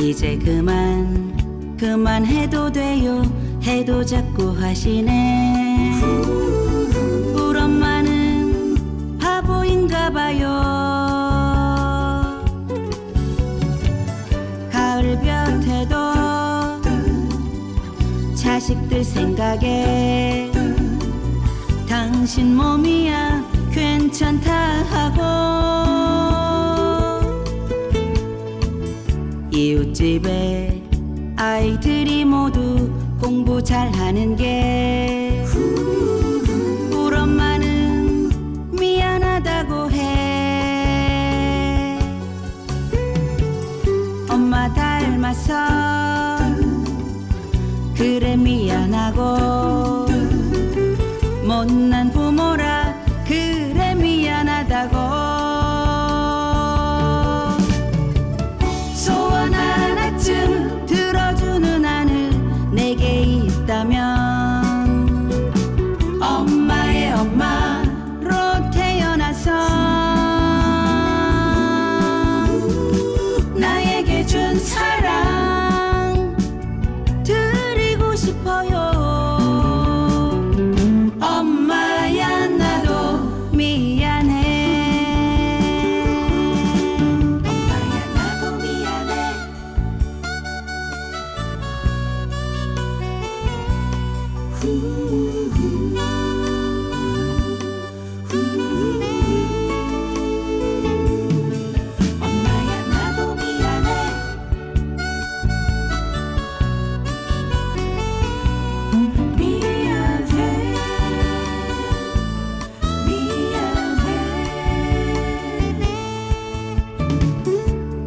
이제 그만 그만 해도 돼요. 해도 자꾸 하시네 자식들 생각에 당신 몸이야 괜찮다 하고 이웃집에 아이들이 모두 공부 잘하는 게 그래 미안하고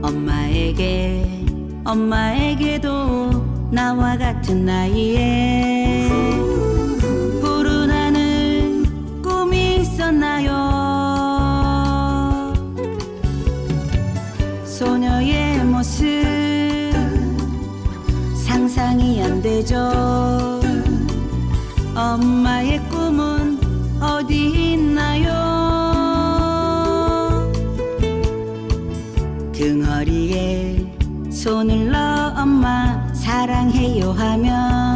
엄마에게 엄마에게도 나와 같은 나이에 되죠 엄마의 꿈은 어디 있나요? 등허리에 손을 넣어 엄마 사랑해요 하면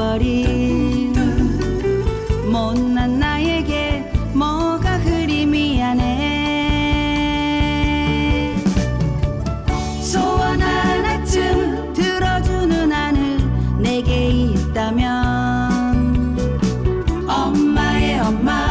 버린 못난 나에게 뭐가 그리 미안해? 소원 하나쯤 들어주는 하늘 내게 있다면 엄마의 엄마